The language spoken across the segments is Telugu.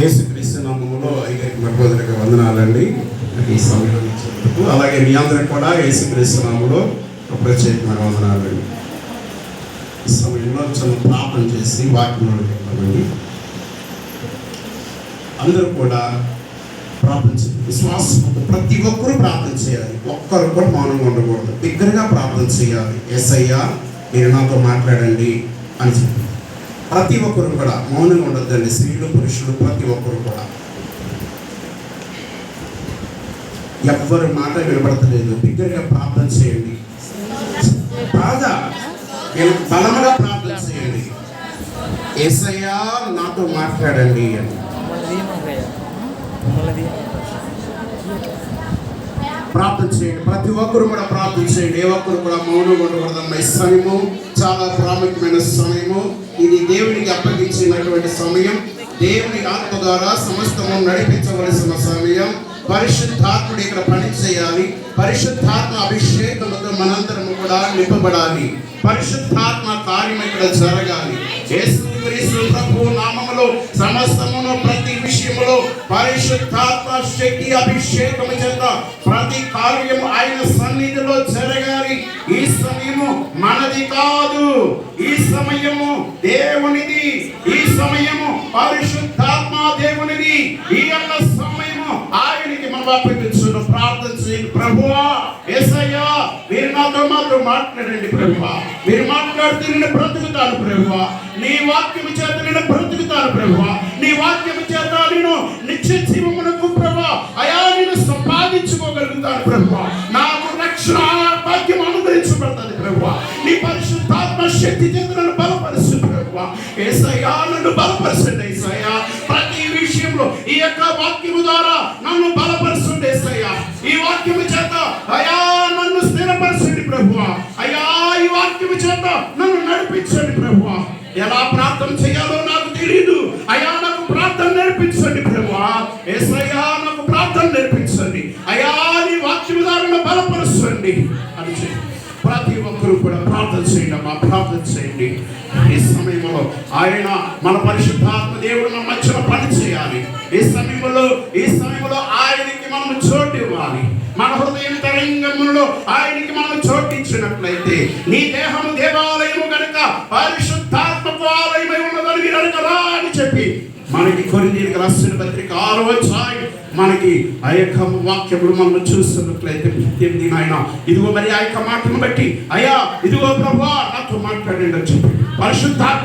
యేసుక్రీస్తు నామములో ఐదైదు మరొకరికి వందనాలండి ఈ సమయంలో ఇచ్చినందుకు. అలాగే మీ అందరికి కూడా యేసుక్రీస్తు నామములో ఒక ప్రత్యేకమైన వందనాలండి. ఈ సమయంలో చిన్న ప్రార్థన చేసి వాక్యంలోకి వెళ్తామండి అందరూ కూడా ప్రార్థన చేయాలి విశ్వాసంతో ప్రతి ఒక్కరూ ప్రార్థన చేయాలి. ఒక్కరు కూడా మౌనంగా ఉండకూడదు. దగ్గరగా ప్రార్థన చేయాలి. ఎస్ఐయా మీరు నాతో మాట్లాడండి అని చెప్పి. ప్రతి ఒక్కరు కూడా మౌనంగా ఉండొద్దండి. స్త్రీలు పురుషులు ప్రతి ఒక్కరు కూడా. ఎవ్వరి మాట వినబడతలేదు. బిగ్గరగా ప్రార్థన చేయండి. బాగా నేను బలముగా ప్రార్థన చేయండి. ఎస్ఐఆర్ నాతో మాట్లాడండి అని. ప్రార్థన చేయండి. ప్రతి ఒక్కరు కూడా ప్రార్థన చేయండి. ఏ ఒక్కరు కూడా మౌనం ఉండకూడదన్న ఈ సమయము చాలా ప్రాముఖ్యమైన సమయము. ఇది దేవునికి అప్పగించినటువంటి సమయం. దేవుని ఆత్మ ద్వారా సమస్తము నడిపించవలసిన సమయం. పరిశుద్ధాత్ముడు ఇక్కడ పని చేయాలి. పరిశుద్ధాత్మ అభిషేకముతో మనందరము కూడా నింపబడాలి. పరిశుద్ధాత్మ కార్యం ఇక్కడ జరగాలి. యేసుక్రీస్తు ప్రభు నామములో సమస్తమును ప్రతి విషయములో పరిశుద్ధాత్మ శక్తి అభిషేకం చేత ప్రతి కార్యం ఆయన సన్నిధిలో జరగాలి. ఈ సమయము మనది కాదు. ఈ సమయము దేవునిది. ఈ సమయము పరిశుద్ధాత్మ దేవునిది. ఈ యొక్క సమయము ఆయనకి మనం అప్పగించున్న ప్రార్థన చేయండి. ప్రభువా ఎసయ్యా మీరు నాతో మాత్రం మాట్లాడండి ప్రభువా. మీరు మాట్లాడుతూ నేను బ్రతుకుతాను ప్రభువా. నీ వాక్యం చేత నేను చెప్తున్నారు ప్రభు. నీ వాక్యము చేత నేను నిత్య జీవమునకు ప్రభు అయా నేను సంపాదించుకోగలుగుతాను ప్రభు. నాకు రక్షణ భాగ్యం అనుగ్రహించబడుతుంది ప్రభు. నీ పరిశుద్ధాత్మ శక్తి చేత నన్ను బలపరుచు ప్రభువా ఏసయ్యా నన్ను బలపరుస్తుంది ఏసయ్యా. ప్రతి విషయంలో ఈ యొక్క వాక్యము ద్వారా ప్రార్థన చేయండి ప్రార్థన చేయండి. ఈ సమయంలో ఆయన మన పరిశుద్ధాత్మ దేవుడు మన మధ్యలో పని చేయాలి. ఈ సమయంలో ఈ సమయంలో ఆయనకి మనం చోటు ఇవ్వాలి. మన హృదయం తరంగములో ఆయనకి మనం చోటించినట్లయితే నీ దేహము దేవాలయము కనుక పరిశుద్ధాత్మకు ఆలయమై ఉన్నదని మీరు అడగరా అని చెప్పి మనకి కొన్ని రాసిన పత్రిక ఆరో మనకి ఆ యొక్క వాక్యములు మనం చూస్తున్నట్లయితే ఎనిమిది నాయన. ఇదిగో మరి ఆ యొక్క మాటను బట్టి అయ్యా ఇదిగో ప్రభా నాతో మాట్లాడండి అని చెప్పి.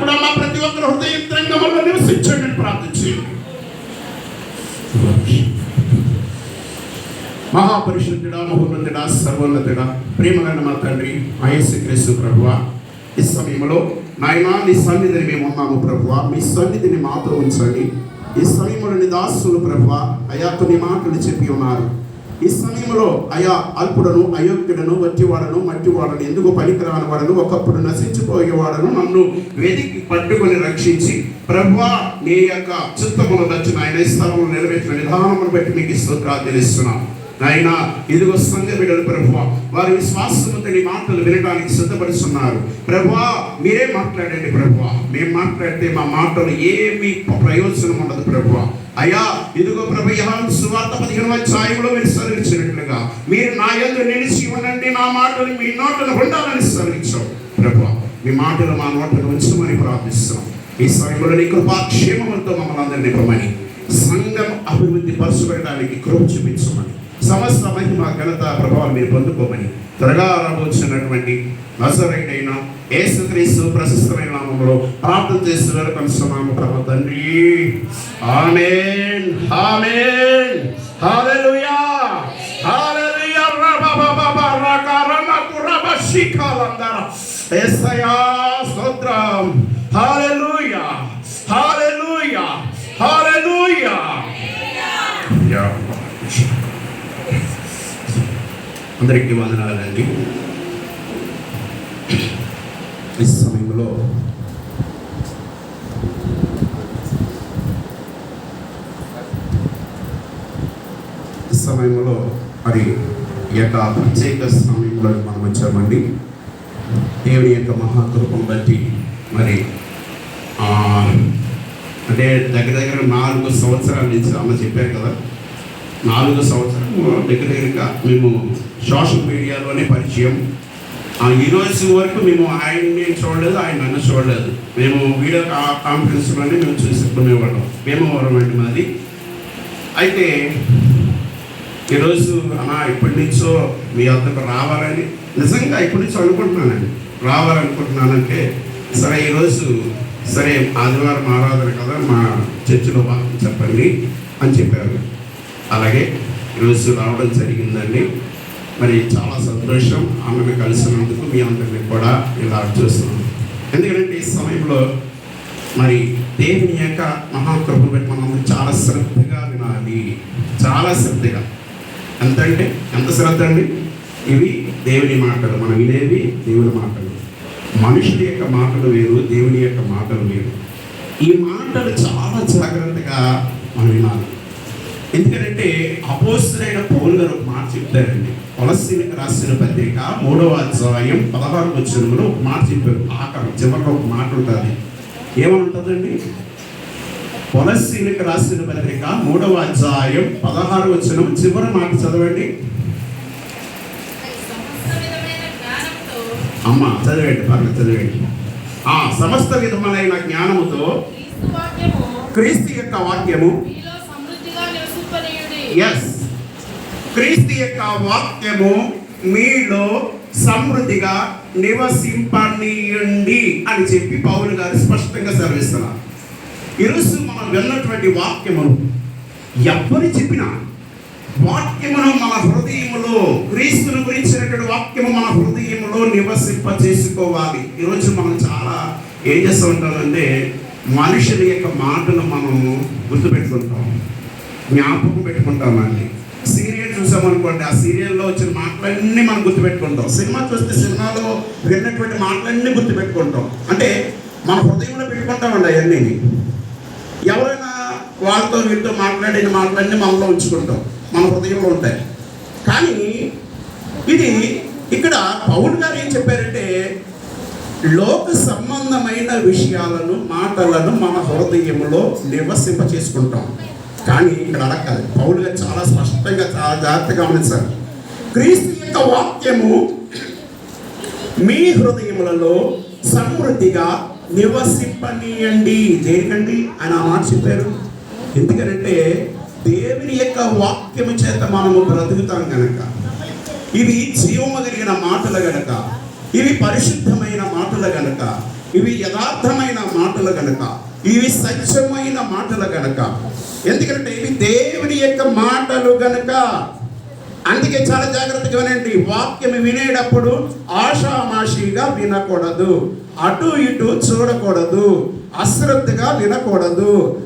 కూడా మా ప్రతి ఒక్కరు హృదయ రంగంలో నివసించండి ప్రార్థించి మహాపరిశుద్ధుడా మహోన్నతుడా సర్వోన్నతుడా ప్రేమగండ మా తండ్రి ఆయస్సు క్రీస్తు ప్రభువ ఈ సమయంలో నాయన నీ సన్నిధిని మేము ఉన్నాము ప్రభువా. మీ సన్నిధిని మాతో ఉంచండి. ఈ సమయంలోని దాసులు ప్రభు అయా కొన్ని మాటలు చెప్పి ఉన్నారు. ఈ సమయంలో అయా అల్పుడను అయోగ్యుడను వట్టివాడను మట్టివాడను ఎందుకు పనికిరాని వాడను ఒకప్పుడు నశించిపోయేవాడను నన్ను వెతికి పట్టుకొని రక్షించి ప్రభువా నీ యొక్క చిత్తములు నచ్చిన ఆయన స్థలంలో నెరవేర్చిన విధానమును బట్టి మీకు స్తోత్రాలు తెలుస్తున్నాను నాయన ఇదిగో సంఘ బిడ్డలు ప్రభువ వారి విశ్వాసంతో నీ మాటలు వినడానికి సిద్ధపడుతున్నారు ప్రభువా మీరే మాట్లాడండి ప్రభువా. మేము మాట్లాడితే మా మాటలు ఏమి ప్రయోజనం ఉండదు ప్రభువా. అయ్యా ఇదిగో ప్రభు యోహాను సువార్త పదిహేను అధ్యాయంలో మీరు సరిచినట్లుగా మీరు నా యొక్క నిలిచి ఉండండి నా మాటలు మీ నోటను ఉండాలని సరిచావు ప్రభు మీ మాటలు మా నోటను ఉంచమని ప్రార్థిస్తున్నాం. ఈ సమయంలో నీ కృపాక్షేమంతో మమ్మల్ని అందరినీ నింపమని సంఘం అభివృద్ధి పరచబడడానికి కృప చూపించమని. సమస్త మహిమ ఘనత ప్రభావం మీరు పొందుకోమని. త్వరగా రాబోతున్నటువంటి నజరైన యేసుక్రీస్తు ప్రశస్తమైన నామంలో ప్రార్థన చేస్తున్నారు కలుస్తున్నాము ప్రభు తండ్రి. ఆమెన్. ఆమెన్. హల్లెలూయా. హల్లెలూయా. రబబబబ రకరమకు శిఖలందర. యేసయ్యా స్తోత్రం. హల్లెలూయా హల్లెలూయా. అందరికీ వందనాలండి ఈ సమయంలో ఈ సమయంలో మరి ఈ యొక్క ప్రత్యేక సమయంలో మనం వచ్చామండి. దేవుని యొక్క మహాకృపం బట్టి మరి అంటే దగ్గర దగ్గర నాలుగు సంవత్సరాల నుంచి అమ్మ చెప్పారు కదా నాలుగు సంవత్సరాలు దగ్గర దగ్గరగా మేము సోషల్ మీడియాలోనే పరిచయం. ఈ రోజు వరకు మేము ఆయన్ని చూడలేదు ఆయన నన్ను చూడలేదు. మేము వీడియో కా- కాన్ఫరెన్స్లోనే మేము చూసుకునేవాళ్ళం. భీమవరం అండి మాది. అయితే ఈరోజు అమ్మా ఇప్పటి నుంచో మీ వద్దకు రావాలని నిజంగా ఇప్పటి నుంచి అనుకుంటున్నానండి. రావాలనుకుంటున్నానంటే సరే ఈరోజు సరే ఆదివారం ఆరాధన కదా మా చర్చిలో వాక్యం చెప్పండి అని చెప్పారు. అలాగే ఈరోజు రావడం జరిగిందండి. మరి చాలా సంతోషం. ఆమెను కలిసినందుకు మీ అందరినీ కూడా ఇలా చూస్తున్నాను ఎందుకంటే ఈ సమయంలో మరి దేవుని యొక్క మహాకృప పెట్టి మనం చాలా శ్రద్ధగా వినాలి. చాలా శ్రద్ధగా. ఎంత అంటే ఎంత శ్రద్ధ అండి? ఇవి దేవుని మాటలు. మనం వినేవి దేవుని మాటలు. మనుషుల యొక్క మాటలు వేరు దేవుని యొక్క మాటలు వేరు. ఈ మాటలు చాలా జాగ్రత్తగా మనం వినాలి. ఎందుకంటే అపోస్తులైన పౌలు గారు ఒక మాట చెప్తారండి. కొలసీనికి రాసిన పత్రిక మూడవ అధ్యాయం పదహారు వచ్చినప్పుడు ఒక మాట చెప్పారు. ఆఖరు చివరిలో ఒక మాట ఉంటుంది ఏమనుంటుందండి? కొలసీనికి రాసిన పత్రిక మూడవ అధ్యాయం పదహారు వచ్చిన చివరి మాట చదవండి. అమ్మ చదివండి పర్లేదు చదివండి. ఆ సమస్త విధములైన జ్ఞానముతో క్రీస్తు యొక్క వాక్యము ఎస్ క్రీస్తు యొక్క వాక్యము మీలో సమృద్ధిగా నివసింపనీయండి అని చెప్పి పౌలు గారు స్పష్టంగా సెలవిస్తున్నారు. ఈరోజు మనం వెళ్ళినటువంటి వాక్యమును ఎవరు చెప్పినా వాక్యమును మన హృదయములో క్రీస్తుని గురించినటువంటి వాక్యము మన హృదయములో నివసింప చేసుకోవాలి ఈరోజు మనం చాలా ఏం చేస్తూ ఉంటామంటే మనుషుల యొక్క మాటను మనము గుర్తుపెట్టుకుంటాం. జ్ఞాపకం పెట్టుకుంటామండి సీరియల్ చూసామనుకోండి ఆ సీరియల్లో వచ్చిన మాటలన్నీ మనం గుర్తుపెట్టుకుంటాం. సినిమా చూస్తే సినిమాలో విన్నటువంటి మాటలన్నీ గుర్తుపెట్టుకుంటాం. అంటే మన హృదయంలో పెట్టుకుంటామండి అవన్నీ. ఎవరైనా వాళ్ళతో వీళ్ళతో మాట్లాడిన మాటలన్నీ మనలో ఉంచుకుంటాం. మన హృదయంలో ఉంటాయి. కానీ ఇది ఇక్కడ పౌరుడు గారు ఏం చెప్పారంటే లోక సంబంధమైన విషయాలను మాటలను మన హృదయంలో నివసింప చేసుకుంటాం కానీ ఇక్కడ అలా కాదు పౌలు గారు చాలా స్పష్టంగా చాలా జాగ్రత్తగా గమనించారు క్రీస్తు యొక్క వాక్యము మీ హృదయములలో సమృద్ధిగా నివసింపనీయండి. దేనికండి? ఆయన ఆ మాట చెప్పారు ఎందుకనంటే దేవుని యొక్క వాక్యము చేత మనము బ్రతుకుతాం కనుక ఇవి జీవము కలిగిన మాటలు గనక. ఇవి పరిశుద్ధమైన మాటలు గనక. ఇవి యథార్థమైన మాటలు గనక. ఇవి సత్యమైన మాటలు గనక. ఎందుకంటే ఇవి దేవుని యొక్క మాటలు గనుక. అందుకే చాలా జాగ్రత్తగా వినండి. వాక్యం వినేటప్పుడు ఆషామాషిగా వినకూడదు. అటు ఇటు చూడకూడదు. అశ్రద్ధగా వినకూడదు.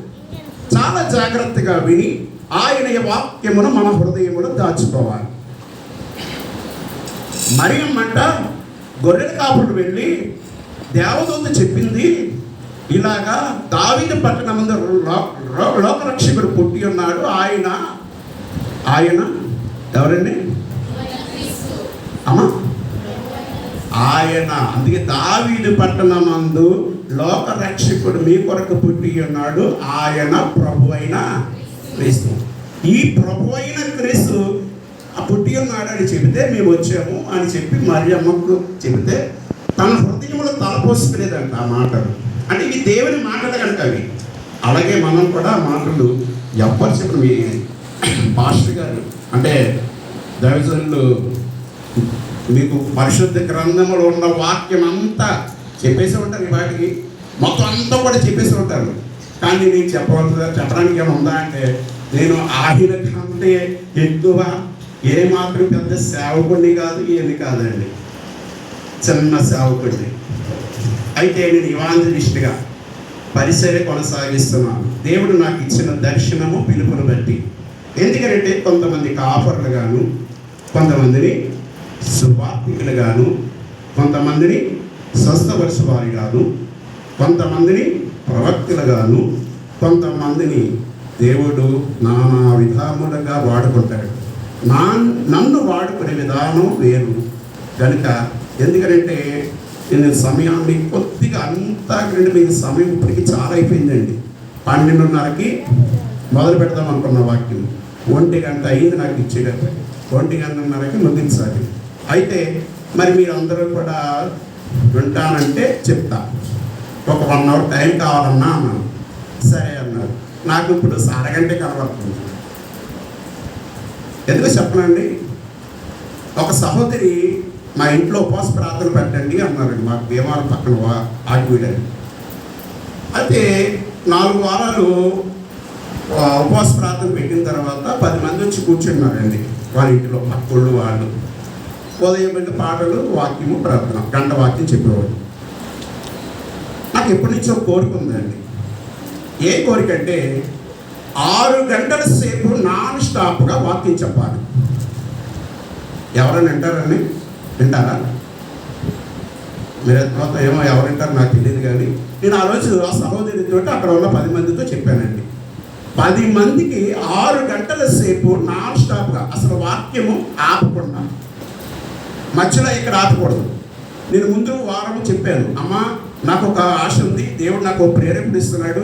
చాలా జాగ్రత్తగా విని ఆయన వాక్యమును మన హృదయములో దాచుకోవాలి. మరియమ్మంట గొర్రెల కాపుడు వెళ్ళి దేవదూత చెప్పింది ఇలాగా దావీదు పట్టణమందు లో- లోకరక్షకుడు పుట్టి ఉన్నాడు. ఆయన ఆయన ఎవరండి? అమ్మా. ఆయన అందుకే దావీదు పట్టణమందు లోకరక్షకుడు మీ కొరకు పుట్టి ఉన్నాడు. ఆయన ప్రభు అయిన క్రీస్తు. ఈ ప్రభు అయిన క్రీస్తు ఆ పుట్టి ఉన్నాడు అని చెబితే మేము వచ్చాము అని చెప్పి మరి అమ్మకు చెబితే తన హృదయంలో తలపోసుకునేదంట ఆ మాటలు. అంటే ఇవి దేవుని మాటలు కనుక అవి. అలాగే మనం కూడా మాటలు ఎవ్వరు చెప్పిన మీ పాస్టర్ గారు అంటే దైవజనులు మీకు పరిశుద్ధ గ్రంథంలో ఉన్న వాక్యం అంతా చెప్పేసి ఉంటారు ఈ వాటికి మొత్తం అంతా కూడా చెప్పేసి ఉంటారు. కానీ నేను చెప్పవలసిందా చెప్పడానికి ఏమైనా ఉందా అంటే నేను ఆయన కంటే ఎక్కువ ఏ మాత్రం పెద్ద సేవకుడిని కాదు ఏమి కాదండి. చిన్న సేవకుడిని. అయితే నేను ఇవాంజలిస్ట్గా పరిసరే కొనసాగిస్తున్నాను. దేవుడు నాకు ఇచ్చిన దర్శనము పిలుపును బట్టి. ఎందుకంటే కొంతమందికి ఆఫర్లు గాను కొంతమందిని సువార్థికులు గాను కొంతమందిని స్వస్థపరచువారి గాను కొంతమందిని ప్రవక్తులు గాను కొంతమందిని దేవుడు నానా విధాములుగా వాడుకుంటాడు. నా నన్ను వాడుకునే విధానం వేరు. కనుక ఎందుకంటే నేను సమయాన్ని కొద్దిగా అంతా రెండు మీకు సమయం ఇప్పటికి చాలా అయిపోయిందండి. పన్నెండున్నరకి మొదలు పెడదాం అనుకున్న వాక్యం. ఒంటి గంట అయింది నాకు ఇచ్చేటప్పటికి ఒంటి గంటన్నరకి ముగించాలి. అయితే మరి మీరు అందరూ కూడా వింటానంటే చెప్తా. ఒక వన్ అవర్ టైం కావాలన్నా అన్నాను. సరే అన్నారు. నాకు ఇప్పుడు అరగంటే కనబడుతుంది. ఎందుకు చెప్పనండి. ఒక సహోదరి మా ఇంట్లో ఉపవాస ప్రార్థన పెట్టండి అన్నారండి. మాకు భీమవరం పక్కన వా- అయితే నాలుగు వారాలు ఉపవాస ప్రార్థన పెట్టిన తర్వాత పది మంది వచ్చి కూర్చున్నారండి. వాళ్ళ ఇంట్లో పక్కళ్ళు వాళ్ళు. ఉదయం వెళ్ళి పాటలు వాక్యము ప్రార్థన. గంట వాక్యం చెప్పేవాడు నాకు ఎప్పటి నుంచో కోరిక ఉందండి. ఏ కోరిక అంటే ఆరు గంటల సేపు నాన్ స్టాప్గా వాక్యం చెప్పాలి. ఎవరైనా అంటారని వింటారా మీరు తర్వాత ఏమో ఎవరు నాకు తెలియదు కానీ నేను ఆ రోజు ఆ సహోదరితో అక్కడ ఉన్న పది మందితో చెప్పానండి. పది మందికి ఆరు గంటల సేపు నాన్ స్టాప్గా అసలు వాక్యము ఆపకుండా మధ్యలో ఇక్కడ ఆపకూడదు. నేను ముందు వారం చెప్పాను అమ్మా నాకు ఒక ఆశ ఉంది దేవుడు నాకు ఒక ఇస్తున్నాడు.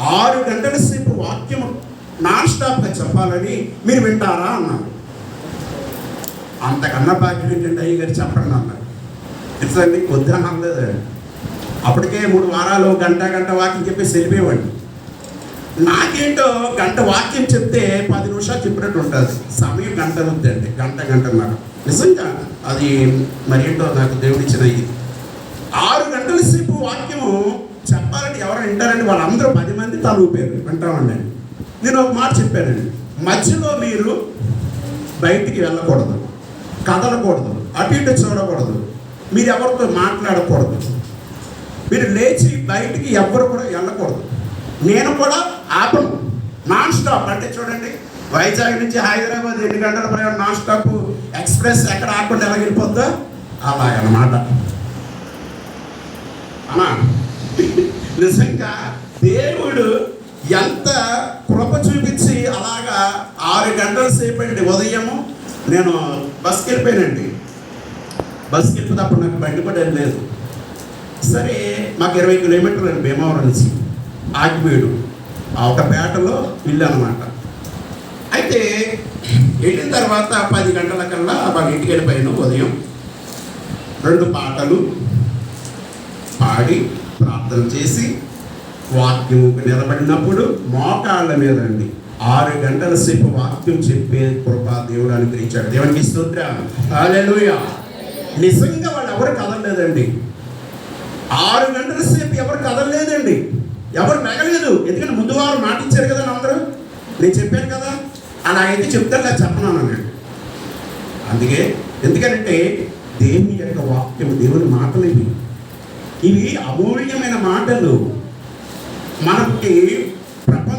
ఆరు గంటల సేపు వాక్యము నాన్ స్టాప్గా చెప్పాలని మీరు వింటారా? అన్నాను అంతకన్నా బాధ్యత ఏంటంటే అయ్య గారు చెప్పండి అన్నారు. ఇట్లండి వద్దని అనలేదు అప్పటికే మూడు వారాలు గంట గంట వాక్యం చెప్పేసి వెళ్ళిపోయేవాడిని. నాకేంటో గంట వాక్యం చెప్తే పది నిమిషాలు చెప్పినట్టు ఉంటుంది. సమయం గంట వద్దండి గంట గంటన్నర. నిజంగా అది మరేంటో నాకు దేవుడిచ్చిన ఇది. ఆరు గంటల సేపు వాక్యము చెప్పాలంటే ఎవరు వింటారండి వాళ్ళందరూ పది మంది తల ఊపారు. వింటామండి. నేను ఒక మాట చెప్పానండి. మధ్యలో మీరు బయటికి వెళ్ళకూడదు. కదలకూడదు. అటు ఇటు చూడకూడదు. మీరు ఎవరితో మాట్లాడకూడదు. మీరు లేచి బయటికి ఎవ్వరు కూడా వెళ్ళకూడదు. నేను కూడా ఆపను. Non stop. అంటే చూడండి వైజాగ్ నుంచి హైదరాబాద్ ఎన్ని గంటల ప్రయాణం నాన్ స్టాప్ ఎక్స్ప్రెస్ ఎక్కడ ఆకుండా ఎలా వెళ్ళిపోద్దో? అలాగనమాట. అనా నిజంగా దేవుడు ఎంత కృప చూపించి అలాగా ఆరు గంటల సేపు అండి ఉదయము నేను బస్కి వెళ్ళిపోయానండి. బస్కి వెళ్ళిపోతే అప్పుడు నాకు బండి లేదు. సరే మాకు ఇరవై కిలోమీటర్లు భీమవరం నుంచి. ఆగిపోయాడు. ఆ ఒక పేటలో ఇల్లు అనమాట అయితే వెళ్ళిన తర్వాత పది గంటల కల్లా వాళ్ళ ఇంటికి వెళ్ళిపోయాను ఉదయం. రెండు పాటలు పాడి ప్రార్థన చేసి వాక్యం నిలబడినప్పుడు మోకాళ్ళ మీద అండి. ఆరు గంటల సేపు వాక్యం చెప్పే కృప దేవుడు అనుగ్రహించాడు. దేవునికి స్తోత్ర హల్లెలూయా. నిజంగా వాళ్ళు ఎవరు కదలలేదండి? ఆరు గంటల సేపు ఎవరు కదలలేదండి? ఎవరు మెగలేదు. ఎందుకంటే ముందు వారు మాటించారు కదా అందరూ. నేను చెప్పాను కదా. అలా అయితే చెప్తాను నాకు చెప్పను అన్నాడు. అందుకే ఎందుకంటే దేవుని యొక్క వాక్యం దేవుని మాటలు ఇవి. ఇవి అమూల్యమైన మాటలు. మనకి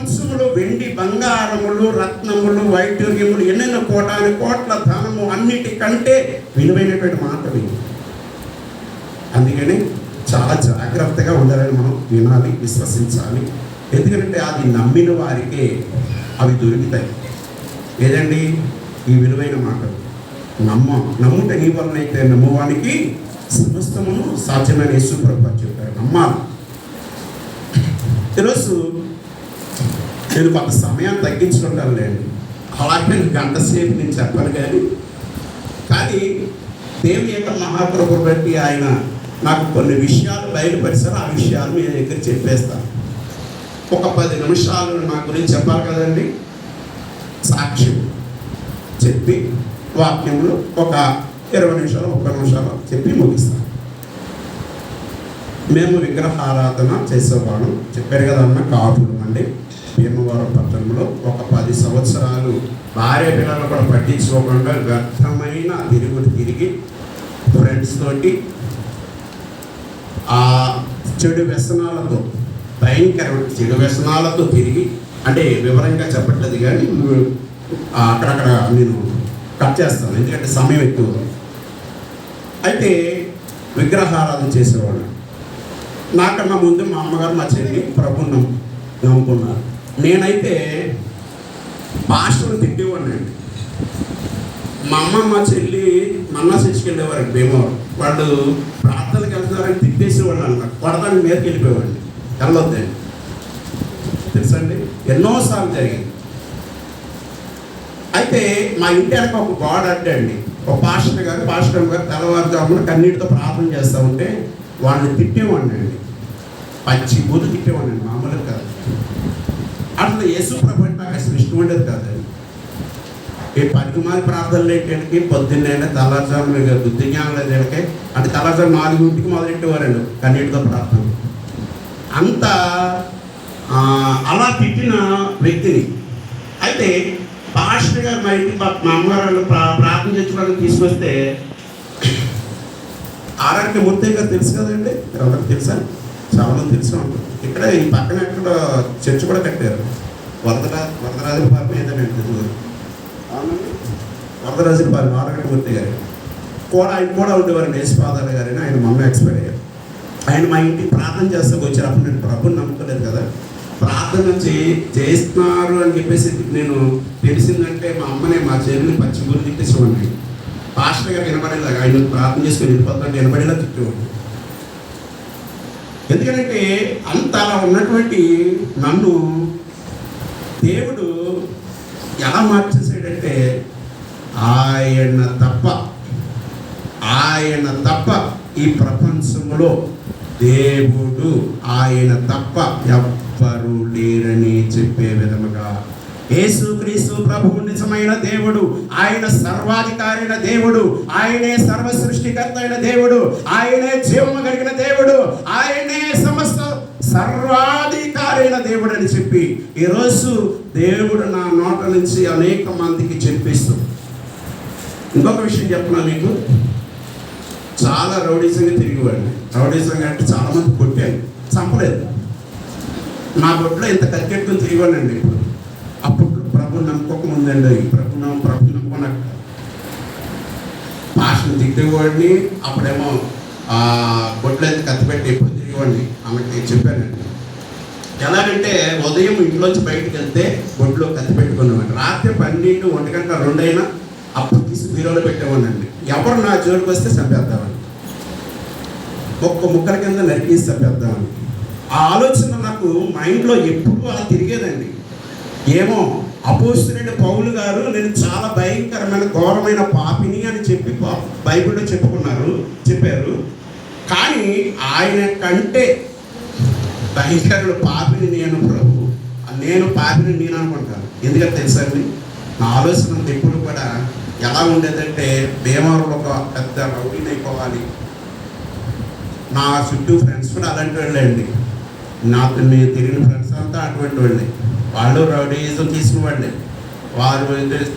ప్రపంచంలో వెండి బంగారములు రత్నములు వైఢూర్యములు ఎన్నెన్నో కోటాని కోట్ల ధనము అన్నిటికంటే విలువైనటువంటి మాటలు అందుకని చాలా జాగ్రత్తగా ఉండాలని మనం వినాలి విశ్వసించాలి. ఎందుకంటే అది నమ్మిన వారికే అవి దొరుకుతాయి. ఏదండి? ఈ విలువైన మాటలు. నమ్మ నమ్ముట నీ వలనైతే నమ్మువానికి సమస్తమును సాధ్యమైన యేసుప్రభు చెప్పారు. నమ్మాలి. ఈరోజు నేను కొంత సమయం తగ్గించుకుంటాను లేండి అలాగే గంట సేపు నేను చెప్పాను కానీ కానీ దేవుని యొక్క మహాప్రభు బట్టి ఆయన నాకు కొన్ని విషయాలు బయలుపరిచారు. ఆ విషయాలు మీ దగ్గర చెప్పేస్తాను. ఒక పది నిమిషాలు నా గురించి చెప్పాలి కదండి. సాక్ష్యం చెప్పి వాక్యంలో ఒక ఇరవై నిమిషాలు ముప్పై నిమిషాలు చెప్పి ముగిస్తాను. మేము విగ్రహారాధన చేసేవాళ్ళం చెప్పారు కదా అన్న కాపులు అండి. భీమవరం పట్టణంలో ఒక పది సంవత్సరాలు భార్య పిల్లలు కూడా పట్టించుకోకుండా వ్యర్థమైన తిరుగుడు తిరిగి ఫ్రెండ్స్ తోటి ఆ చెడు వ్యసనాలతో భయంకరమైన చెడు వ్యసనాలతో తిరిగి అంటే వివరంగా చెప్పట్లేదు కానీ అక్కడక్కడ నేను కట్ చేస్తాను. ఎందుకంటే సమయం ఎక్కువ. అయితే విగ్రహారాధన చేసేవాడు. నాకన్నా ముందు మా అమ్మగారు మా చెల్లి ప్రభుని నమ్ముకున్నారు. నేనైతే పాస్టర్ని తిట్టేవాడిని. అండి మా అమ్మ మా చెల్లి మన్నా చర్చికి వెళ్ళేవారండి భీమవరం. వాళ్ళు ప్రార్థనకి వెళ్తున్నారని తిట్టేసేవాళ్ళు అన్నమాట. కొడతానికి మీదకి వెళ్ళిపోయేవాడిని. వెళ్ళొద్దండి తెలుసండి ఎన్నోసార్లు జరిగింది. అయితే మా ఇంటి వెనక ఒక గోడ అడ్డండి. అండి ఒక పాస్టర్ గారు పాస్టర్ గారు తెల్లవారుజామున కన్నీటితో ప్రార్థన చేస్తూ ఉంటే వాళ్ళని తిట్టేవాడిని అండి పచ్చి బూతు తిట్టేవాడిని మామూలుగా కాదు. అట్లా యేసు ప్రభు అంటే నాకు అసలు ఇష్టం ఉండేది కాదండి ఈ పనికిమాలి ప్రార్థనలు ఏంటంటే పొద్దున్నే తెల్లారుజామున బుద్ధి జ్ఞానం లేదు వీళ్ళకి అంటే తెల్లారుజాము నాలుగింటికి మొదలెట్టేవారండి కన్నీటితో ప్రార్థన. అంత అలా తిట్టిన వ్యక్తిని. అయితే పాస్టర్ గారు మా ఇంటి మా అమ్మగారు ప్రార్థన చేసుకోవడానికి తీసుకొస్తే ఆరోగ్య మూర్తి గారు తెలుసు కదండి? ఎవరికి తెలుసా? చాలా మంది తెలిసి ఉంటుంది ఇక్కడ ఈ పక్కన ఇక్కడ చర్చ్ కూడా కట్టారు. వరదరా వరదరాజులపాలెం ఏదండి వరదరాజు వరదరాజులపాలెం ఆరోగ్య మూర్తి గారు. కూడా ఆయన కూడా ఉండేవారు నేషపాదాలు గారని. ఆయన మమ్మ ఎక్స్పైర్ అయ్యారు. ఆయన మా ఇంటికి ప్రార్థన చేస్తే వచ్చారు. అప్పుడు నేను ప్రభుని నమ్ముకోలేదు కదా. ప్రార్థన చే చేస్తున్నారు అని చెప్పేసి నేను తెలిసిందంటే మా అమ్మనే మా చెల్లిని పచ్చిమూలు తిట్టేసేవాడిని. పాస్టర్ గారు వినబడేలాగా ఆయన ప్రార్థన చేసుకుని వెళ్ళిపోతాను వినబడేలా తిట్టేవాడు. ఎందుకంటే అంత అలా ఉన్నటువంటి నన్ను దేవుడు ఎలా మార్చేసాడంటే ఆయన తప్ప ఆయన తప్ప ఈ ప్రపంచంలో దేవుడు ఆయన తప్ప ఎవ్వరు లేరని చెప్పే విధముగా యేసుక్రీస్తు ప్రభువు నిజమైన దేవుడు. ఆయన సర్వాధికారైన దేవుడు. ఆయనే సర్వ సృష్టికర్త అయిన దేవుడు. ఆయనే జీవము కలిగిన దేవుడు. ఆయనే సమస్త సర్వాధికారైన దేవుడు అని చెప్పి ఈరోజు దేవుడు నా నోట నుంచి అనేక మందికి చెప్పిస్తూ. ఇంకొక విషయం చెప్పనా మీకు? చాలా రౌడీసంగా తిరిగివాడిని. రౌడీసంగా అంటే చాలా మంది కొట్టాను. చంపలేదు. నా బొట్లో ఇంత కత్తికెట్టుకుని తిరిగివాడండి ఇప్పుడు. ప్రభు నమ్మకం ఉందండి ప్రభు నమ్మ ప్రభు నమ్మకం నాకు భాషను తిట్టేవాడిని అప్పుడేమో గొడ్లైతే కత్తిపెట్టి ఎంత ఎప్పుడు తిరిగివాడిని ఆమెకి చెప్పానండి ఎలాగంటే ఉదయం ఇంట్లోంచి బయటకు వెళ్తే బొడ్లో కత్తి పెట్టుకునేవాడిని రాత్రి పన్నెండు ఒంటి గంట రెండైనా అప్పుడు తీసి బీరోలో పెట్టేవాడినండి. ఎవరు నా జోలికి వస్తే చంపేద్దామని. ఒక్క ముక్కల కింద నరికేసి చంపేద్దామని. ఆ ఆలోచన నాకు మైండ్లో ఎప్పుడు అలా తిరిగేదండి. ఏమో అపోస్తున్న పౌలు గారు నేను చాలా భయంకరమైన ఘోరమైన పాపిని అని చెప్పి పా- బైబిల్లో చెప్పుకున్నారు చెప్పారు. కానీ ఆయన కంటే భయంకరుడు పాపిని నేను ప్రభు. నేను పాపిని నేను అనుకుంటాను. ఎందుకంటే తెలుసా అండి? నా ఆలోచన ఎప్పుడు కూడా ఎలా ఉండేదంటే భీమవరంలో ఒక పెద్ద రౌడీని అయిపోవాలి. నా చుట్టూ ఫ్రెండ్స్ కూడా అలాంటి వాళ్ళే అండి. నాకు నేను తిరిగిన ఫ్రెండ్స్ అంతా అటువంటి వాళ్ళే. వాళ్ళు రౌడీజం తీసుకున్న వారు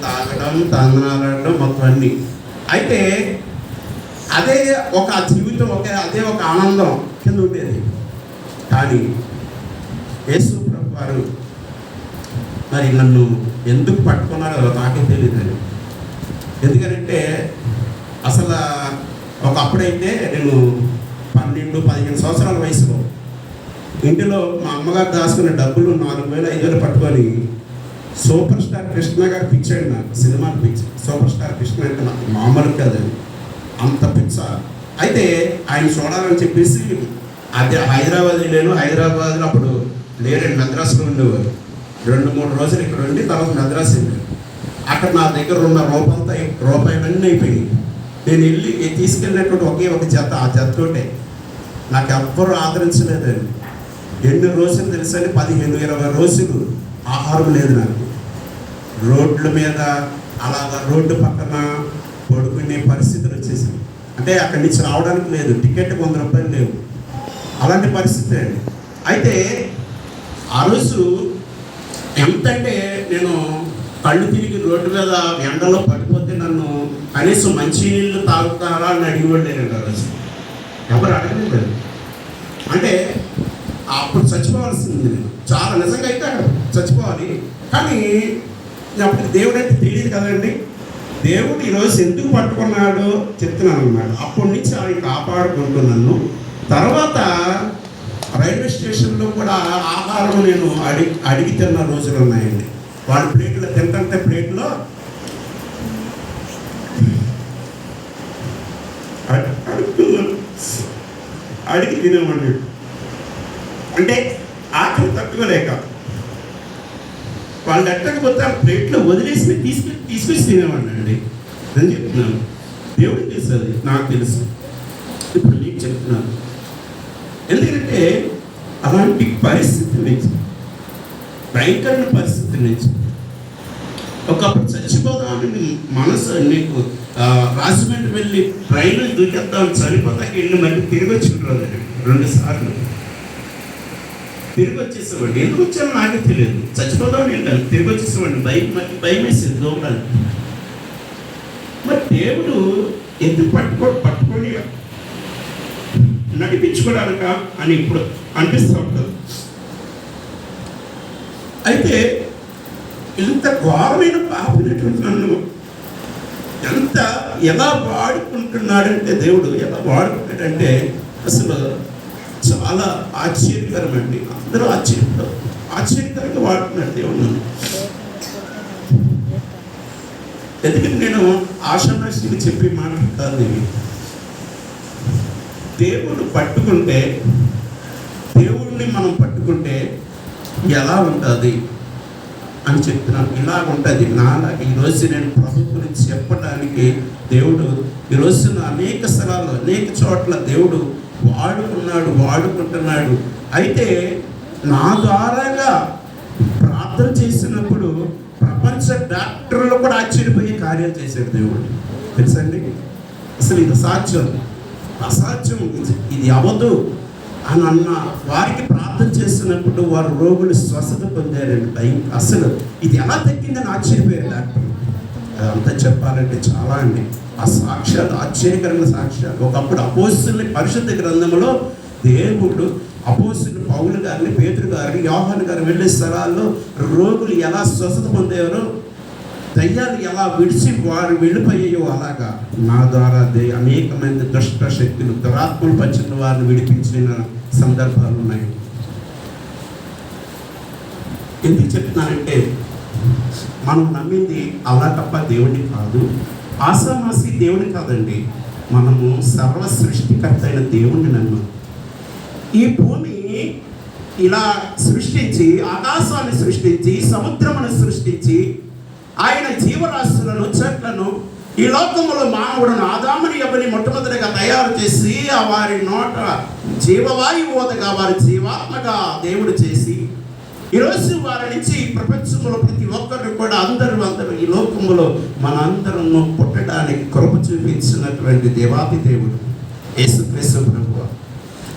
తాగడం తందనాలడం మొత్తం అన్నీ. అయితే అదే ఒక జీవితం ఒక అదే ఒక ఆనందం కింద ఉండేది. కానీ యేసు ప్రభు వారు మరి నన్ను ఎందుకు పట్టుకున్నారో నాకే తెలియదు ఎందుకంటే అసలు ఒకప్పుడైతే నేను పన్నెండు పదిహేను సంవత్సరాల వయసులో ఇంటిలో మా అమ్మగారు దాచుకున్న డబ్బులు నాలుగు వేల ఐదు వేలు పట్టుకొని సూపర్ స్టార్ కృష్ణ గారు పిచ్చాడు నాకు సినిమాకి పిచ్చి సూపర్ స్టార్ కృష్ణ అంటే నాకు మామూలు కాదు అంత పిచ్చ. అయితే ఆయన చూడాలని చెప్పేసి అదే హైదరాబాద్ వెళ్ళాను హైదరాబాద్లో అప్పుడు లేరండి మద్రాసులో ఉండేవారు. రెండు మూడు రోజులు ఇక్కడ ఉండి తర్వాత మద్రాసు వెళ్ళాను అక్కడ నా దగ్గర ఉన్న రూపంతా రూపాయలన్నీ అయిపోయినాయి. నేను వెళ్ళి తీసుకెళ్ళినటువంటి ఒకే ఒక జత ఆ జతతోటే నాకు ఎవ్వరూ ఆదరించలేదండి. ఎన్ని రోజులు తెలుసని పదిహేను ఇరవై రోజులు ఆహారం లేదు నాకు. రోడ్ల మీద అలాగా రోడ్డు పక్కన పడుకునే పరిస్థితులు వచ్చేసింది అంటే అక్కడి నుంచి రావడానికి లేదు టికెట్ వంద రూపాయలు లేవు. అలాంటి పరిస్థితి అండి. అయితే ఆ రోజు ఎంతంటే నేను కళ్ళు తిరిగి రోడ్డు మీద ఎండలో పడిపోతే నన్ను కనీసం మంచినీళ్ళు తాగుతారా అని అడిగేవాళ్ళు లేరండి ఆ రోజు. ఎవరు అడగలేదు. అంటే అప్పుడు చచ్చిపోవాల్సింది చాలా నిజంగా అయితే చచ్చిపోవాలి కానీ అప్పుడు దేవుడు అంటే తెలియదు కదండి దేవుడు ఈరోజు ఎందుకు పట్టుకున్నాడో చెప్తున్నాను అన్నాడు అప్పటి నుంచి ఆయన కాపాడుకుంటున్నాను తర్వాత రైల్వే స్టేషన్లో కూడా ఆహారం నేను అడిగి అడిగి తిన్న రోజులు ఉన్నాయండి వాళ్ళ ప్లేట్లో తింటే ప్లేట్లో అడిగి తినేవాడిని అంటే ఆకలి తట్టుకోలేక వాళ్ళు ఎట్టకపోతే ఆ ప్లేట్లో వదిలేసి తీసుకు తీసుకొచ్చి తినేవాడిని అండి నేను చెప్తున్నాను. దేవుడు తెలుసు నాకు తెలుసు. ఇప్పుడు మీకు చెప్తున్నాను. ఎందుకంటే అలాంటి పరిస్థితి నుంచి భయంకరమైన పరిస్థితి నుంచి ఒకప్పుడు చచ్చిపోదామని మనసు నీకు రాజమండ్రి వెళ్ళి ట్రైన్ దూకేద్దాం చనిపోతాకి వెళ్ళి మళ్ళీ తిరిగి వచ్చి రెండు సార్లు. తిరిగి వచ్చేసేవాడిని ఎందుకు వచ్చానో నాకే తెలియదు. చచ్చిపోదామని వెళ్ళాను. తిరిగి వచ్చేసేవాడిని భయం భయం వేసేది దోమలు. మరి దేవుడు ఎందుకు పట్టుకో పట్టుకొని నడిపించుకోవడానిక అని ఇప్పుడు అనిపిస్తూ ఉంటుంది. అయితే ఇంత ఘోరమైన పాపినటువంటి నన్ను ఎంత ఎలా వాడుకుంటున్నాడంటే దేవుడు ఎలా వాడుకుంటాడంటే అసలు చాలా ఆశ్చర్యకరమండి. అందరూ ఆశ్చర్య ఆశ్చర్యకరంగా వాడుతున్నాడు దేవుడు. ఎందుకంటే నేను ఆశానాశికి చెప్పి మాట్లాడతాను ఇవి. దేవుడు పట్టుకుంటే దేవుడిని మనం పట్టుకుంటే ఎలా ఉంటుంది అని చెప్తున్నాను. ఇలా ఉంటుంది. నాలాగా ఈరోజు నేను ప్రభు గురించి చెప్పడానికి దేవుడు ఈరోజు అనేక స్థలాల్లో అనేక చోట్ల దేవుడు వాడుకున్నాడు వాడుకుంటున్నాడు. అయితే నా ద్వారాగా ప్రార్థన చేసినప్పుడు ప్రపంచ డాక్టర్లు కూడా ఆశ్చర్యపోయే కార్యాలు చేశాడు దేవుడు. తెలుసండి? అసలు ఇది అసాధ్యం. అసాధ్యం. ఇది- ఇది అవదు అని అన్న వారికి ప్రార్థన చేస్తున్నప్పుడు వారు రోగులు స్వస్థత పొందారండి భయం. అసలు ఇది ఎలా తగ్గిందని ఆశ్చర్యపోయారు డాక్టర్ అదంతా చెప్పాలంటే చాలా అండి. ఆ సాక్ష్యాలు ఆశ్చర్యకరమైన సాక్ష్యాలు. ఒకప్పుడు అపోస్తుల్ని పరిశుద్ధ గ్రంథంలో దేవుడు అపోస్తులు పౌలు గారిని పేతురు గారిని యోహాన్ గారు వెళ్ళే స్థలాల్లో రోగులు ఎలా స్వస్థత పొందేవారో దయ్యాలు ఎలా విడిచి వారు వెళ్ళిపోయాయో అలాగా నా ద్వారా దే అనేక మంది దుష్ట శక్తులు దురాత్మలు పచ్చిన వారిని విడిపించిన సందర్భాలు ఉన్నాయి. ఎందుకు చెప్తున్నానంటే మనం నమ్మింది అలా తప్ప దేవుడిని కాదు. ఆసామాసి దేవుడు కాదండి. మనము సర్వ సృష్టికర్త అయిన దేవుణ్ణి నన్ను ఈ భూమి ఇలా సృష్టించి ఆకాశాన్ని సృష్టించి సముద్రమును సృష్టించి ఆయన జీవరాశులను చెట్లను ఈ లోకంలో మానవుడును ఆదాముని ఎవరిని మొట్టమొదటిగా తయారు చేసి ఆ వారి నోట జీవవాయువు ఊదగా వారి జీవాత్మగా దేవుడు చేసి ఈరోజు వారి నుంచి ప్రపంచంలో ప్రతి ఒక్కరు కూడా అందరూ అందరూ ఈ లోపంలో మన అందరం పుట్టడానికి కృప చూపించినటువంటి దేవాది దేవుడు యేసుక్రీస్తు ప్రభు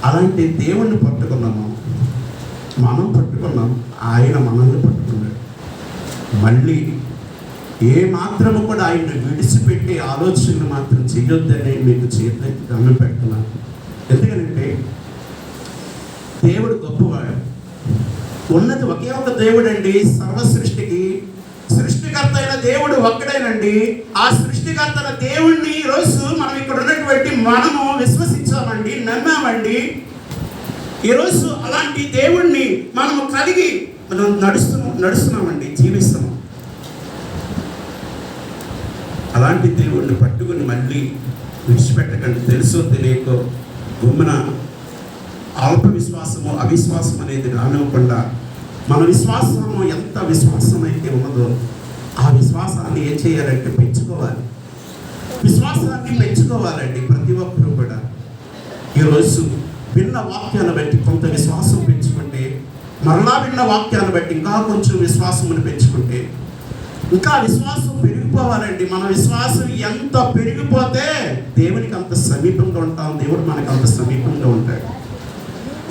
అలాంటి దేవుణ్ణి పట్టుకున్నాము. మనం పట్టుకున్నాం. ఆయన మనల్ని పట్టుకున్నాడు. మళ్ళీ ఏ మాత్రము కూడా ఆయన విడిచిపెట్టే ఆలోచనలు మాత్రం చేయొద్దని మీకు చేతులెత్తి దండం పెడుతున్నాను. ఎందుకంటే దేవుడు గొప్పవాడు. ఉన్నది ఒకే ఒక దేవుడండి సర్వ సృష్టికి సృష్టికర్త అయిన దేవుడు ఒక్కడేనండి. ఆ సృష్టికర్త అయిన దేవుణ్ణి ఈరోజు మనం ఇక్కడ ఉన్నటువంటి మనము విశ్వసించామండి నమ్మామండి. ఈరోజు అలాంటి దేవుణ్ణి మనము కలిగి మనం నడుస్తున్నాం నడుస్తున్నామండి జీవిస్తున్నాం. అలాంటి దేవుణ్ణి పట్టుకుని మళ్ళీ విడిచిపెట్టకండి. తెలుసో తెలియకో గుమ్మన ఆత్మవిశ్వాసము అవిశ్వాసం అనేది రానివ్వకుండా మన విశ్వాసము ఎంత విశ్వాసం అయితే ఉన్నదో ఆ విశ్వాసాన్ని ఏం చేయాలంటే పెంచుకోవాలి. విశ్వాసాన్ని పెంచుకోవాలండి ప్రతి ఒక్కరూ కూడా. ఈరోజు విన్న వాక్యాలను బట్టి కొంత విశ్వాసం పెంచుకుంటే మరలా విన్న వాక్యాలను బట్టి ఇంకా కొంచెం విశ్వాసమును పెంచుకుంటే ఇంకా విశ్వాసం పెరిగిపోవాలండి. మన విశ్వాసం ఎంత పెరిగిపోతే దేవునికి అంత సమీపంగా ఉంటాం దేవుడు మనకు అంత సమీపంగా ఉంటాడు.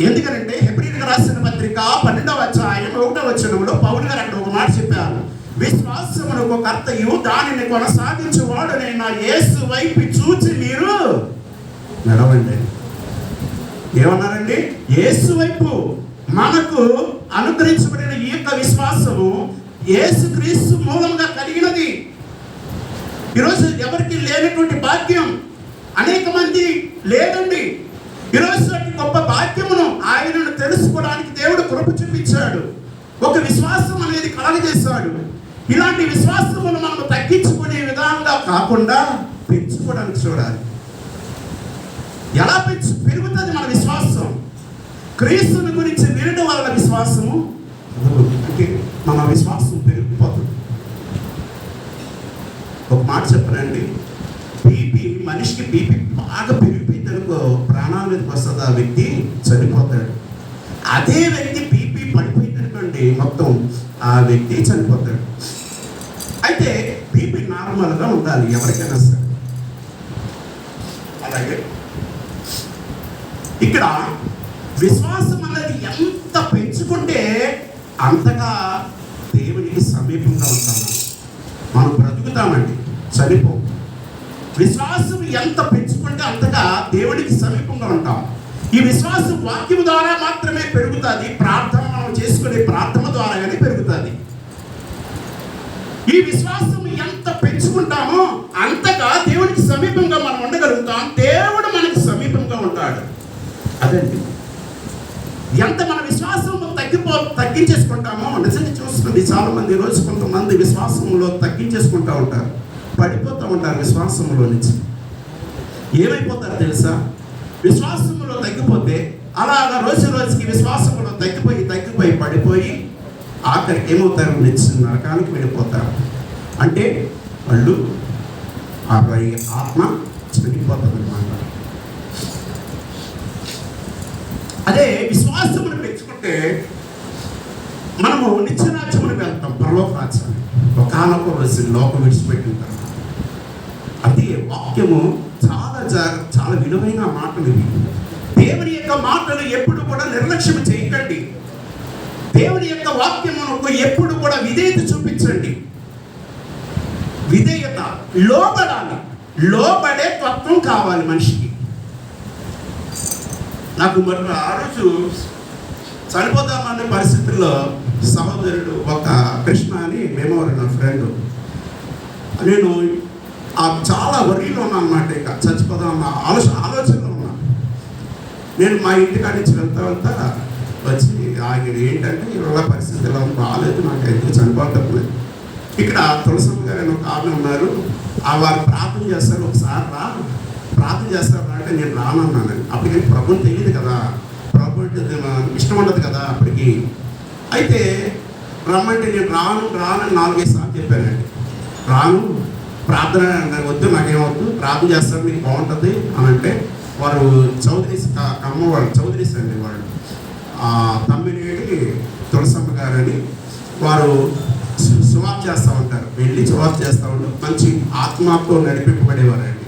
ఎందుకంటే హెబ్రిల్కి రాసిన పత్రిక పన్నెండవ అధ్యాయం ఒకటవ వచనంలో పౌలు గారు అక్కడ ఒక మాట చెప్పారు. విశ్వాసమునకు కర్తయు దానిని కొనసాగించేవాడు నేను నా యేసు వైపు చూచి మీరు నడవండి. ఏమన్నారండి? యేసు వైపు మనకు అనుగ్రహించబడిన ఈ యొక్క విశ్వాసము యేసు క్రీస్తు మూలంగా కలిగినది. ఈరోజు ఎవరికి లేనటువంటి భాగ్యం? అనేక మంది లేదండి. ఈరోజు గొప్ప భాగ్యమును ఆయనను తెలుసుకోవడానికి దేవుడు కృప చూపించాడు. ఒక విశ్వాసం అనేది కలగజేశాడు. ఇలాంటి విశ్వాసమును మనం తగ్గించుకునే విధానంగా కాకుండా పెంచుకోవడానికి చూడాలి. ఎలా పెంచు పెరుగుతుంది మన విశ్వాసం? క్రీస్తుని గురించి వినడం వలన విశ్వాసము అంటే మన విశ్వాసం పెరిగిపోతుంది. ఒక మాట చెప్పనండి. బీపీ మనిషికి బీపీ బాగా పెరిగిపోయింది అనుకో ప్రాణాల మీదకి వస్తుంది ఆ వ్యక్తి చనిపోతాడు. అదే వ్యక్తి బీపీ పడిపోయింది అనుకోండి మొత్తం ఆ వ్యక్తి చనిపోతాడు. అయితే బీపీ నార్మల్గా ఉండాలి ఎవరికైనా సరే. అలాగే ఇక్కడ విశ్వాసం అనేది ఎంత పెంచుకుంటే అంతగా దేవునికి సమీపంగా ఉంటాము. మనం బ్రతుకుతామండి చనిపో విశ్వాసం ఎంత పెంచుకుంటే అంతగా దేవుడికి సమీపంగా ఉంటాం. ఈ విశ్వాసం వాక్యం ద్వారా మాత్రమే పెరుగుతుంది. ప్రార్థన మనం చేసుకునే ప్రార్థన ద్వారాగానే పెరుగుతుంది. ఈ విశ్వాసం ఎంత పెంచుకుంటామో అంతగా దేవుడికి సమీపంగా మనం ఉండగలుగుతాం. దేవుడు మనకి సమీపంగా ఉంటాడు. అదండి. ఎంత మన విశ్వాసం తగ్గిపో తగ్గించేసుకుంటామో నిజంగా చూస్తుంది చాలా మంది రోజు కొంతమంది విశ్వాసంలో తగ్గించేసుకుంటా ఉంటారు. పడిపోతూ ఉంటారు విశ్వాసంలో నుంచి. ఏమైపోతారు తెలుసా? విశ్వాసంలో తగ్గిపోతే అలాగా రోజు రోజుకి విశ్వాసంలో తగ్గిపోయి తగ్గిపోయి పడిపోయి ఆఖరికి ఏమవుతారు? నిత్య నరకానికి వెళ్ళిపోతారు. అంటే వాళ్ళు ఆ ఆత్మ చనిపోతుంది అదే విశ్వాసమును పెంచుకుంటే మనము నిత్యరాజ్యమును వెళ్తాం పరలోక ఒకనొక రోజు లోకం విడిచిపెట్టిన తర్వాత. అదే వాక్యము చాలా జాగ్రత్త చాలా విలువైన మాటలు ఇవి. దేవుని యొక్క మాటలు ఎప్పుడు కూడా నిర్లక్ష్యం చేయకండి దేవుని యొక్క వాక్యమునకు ఎప్పుడు కూడా విధేయత చూపించండి. విధేయత లోబడాలి. లోబడే తత్వం కావాలి మనిషికి. నాకు మరి ఆ రోజు చనిపోదామనే పరిస్థితుల్లో సహోదరుడు ఒక కృష్ణ అని మేము నా ఫ్రెండ్. నేను ఆ చాలా వరిలో ఉన్నా అనమాట ఇక. చచ్చిపోదాం అన్న ఆలోచన ఆలోచనలో ఉన్నా. నేను మా ఇంటికాడ నుంచి వెళ్తా వెళ్తా వచ్చి ఆయన ఏంటంటే ఇవాళ పరిస్థితి ఎలా బాగాలేదు నాకు ఎందుకు చనిపోవట్లేదు ఇక్కడ తులసమ్మ గారు అని ఒక ఆమె ఉన్నారు. ఆ వారు ప్రార్థన చేస్తారు ఒకసారి రా ప్రార్థన చేస్తారు రా అంటే నేను రానన్నాను అప్పటికి ప్రభుని తెలియదు కదా. ప్రభు అంటే ఇష్టం ఉండదు కదా అప్పటికి. అయితే రమ్మంటే నేను రాను రాను నాలుగైదు సార్లు చెప్పానండి. రాను ప్రార్థన నాకు వద్దు. నాకేమవద్దు ప్రార్థన చేస్తారు మీకు బాగుంటుంది అని అంటే వారు చౌదరీస్ కమ్మ వాళ్ళు చౌదరీస్ అండి వాళ్ళు తమ్మినేటి తులసమ్మ గారు అని వారు సువాప్ చేస్తూ ఉంటారు. వెళ్ళి సువార్త చేస్తూ ఉంటారు. మంచి ఆత్మతో నడిపింపబడేవారండి.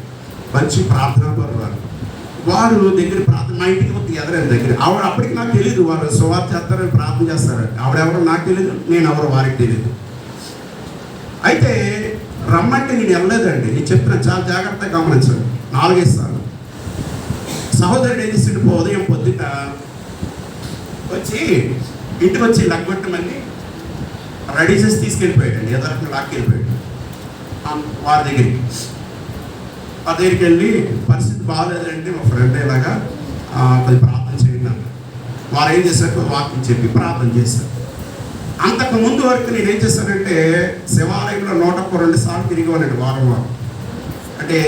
మంచి ప్రార్థన వారు వారు దగ్గర ప్రార్థన మా ఇంటికి కొద్ది ఎదరని దగ్గర. ఆవిడ అప్పటికి నాకు తెలియదు వారు సువాప్ చేస్తారని ప్రార్థన చేస్తారండి. ఆవిడెవరో నాకు తెలియదు నేను ఎవరు వారికి తెలియదు రమ్మంటే నేను వెళ్ళలేదండి. నేను చెప్పిన చాలా జాగ్రత్తగా గమనించండి. నాలుగైదు సార్లు. సహోదరుడు ఏం చేసిండు? ఉదయం పొద్దుట వచ్చి ఇంటికి వచ్చి లగ్గొట్టమని రెడీ చేసి తీసుకెళ్ళిపోయాడండి. ఎదరకు లాక్కెళ్ళిపోయాడు. వారి దగ్గరికి. ఆ దగ్గరికి వెళ్ళి పరిస్థితి బాగాలేదండి మా ఫ్రెండ్ ఇలాగా ఆ, కొద్ది ప్రార్థన చేయండి అన్న వారు ఏం చేశారు వాకింగ్ చెప్పి ప్రార్థన చేశారు. అంతకు ముందు వరకు నేను ఏం చేశానంటే శివాలయంలో నూట ఒక్క రెండు సార్లు తిరిగేవానండి వారం వారం అంటే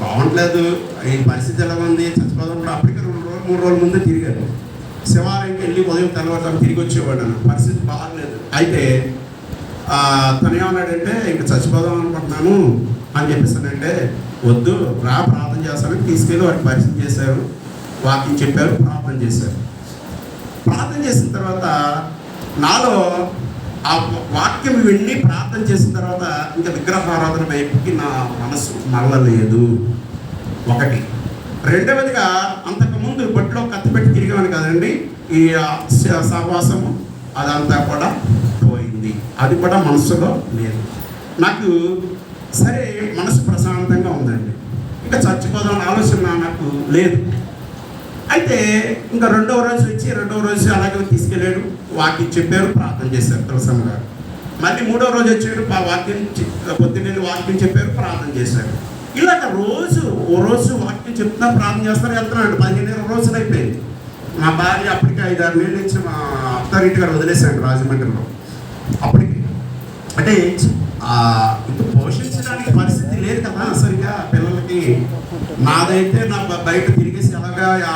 బాగుండలేదు ఈ పరిస్థితి ఎలా ఉంది చచ్చిపోదాం అప్పటికే రెండు రోజులు మూడు రోజుల ముందే తిరిగాను. శివాలయంకి వెళ్ళి ఉదయం తెల్లవారుజాము తిరిగి వచ్చేవాడు పరిస్థితి బాగలేదు. అయితే తను ఏమన్నాడంటే ఇంక చచ్చిపోదాం అనుకుంటున్నాను అని చెప్పేసానంటే వద్దు రా ప్రార్థన చేస్తానని తీసుకెళ్ళి వాడికి పరిస్థితి చేశారు. వాకింగ్ చెప్పారు ప్రార్థన చేశారు. ప్రార్థన చేసిన తర్వాత నాలో ఆ వాక్యం వెళ్ళి ప్రార్థన చేసిన తర్వాత ఇంకా విగ్రహారాధన వైపుకి నా మనసు మళ్ళలేదు. ఒకటి. రెండవదిగా అంతకుముందు బొట్టులో కత్తి పెట్టి తిరిగాను కదండి ఈ సహవాసము అదంతా కూడా పోయింది. అది కూడా మనసులో లేదు. నాకు సరే మనసు ప్రశాంతంగా ఉందండి. ఇంకా చచ్చిపోదాం ఆలోచన నాకు లేదు. అయితే ఇంకా రెండవ రోజు వచ్చి రెండవ రోజు అలాగే తీసుకెళ్ళాడు. వాకింగ్ చెప్పారు ప్రార్థన చేశారు తులసమ్మ గారు. మళ్ళీ మూడో రోజు వచ్చాడు ఆ వాక్యం చె- పొద్దున్నే వాక్యం చెప్పారు ప్రార్థన చేశారు. ఇలాగ రోజు ఓ రోజు వాక్యం చెప్తున్నా ప్రార్థన చేస్తారు వెళ్తున్నాడు. పదిహేను ఇరవై రోజులు అయిపోయింది. మా భార్య అప్పటికి ఐదు ఆరు నెలల నుంచి మా అత్తారింటి గారు వదిలేశాడు రాజమండ్రిలో. అప్పటికి. అంటే ఇప్పుడు పోషించడానికి పరిస్థితి లేదు కదా సరిగా పిల్లలకి. నాదైతే నా బయట తిరిగేసి ఎలాగా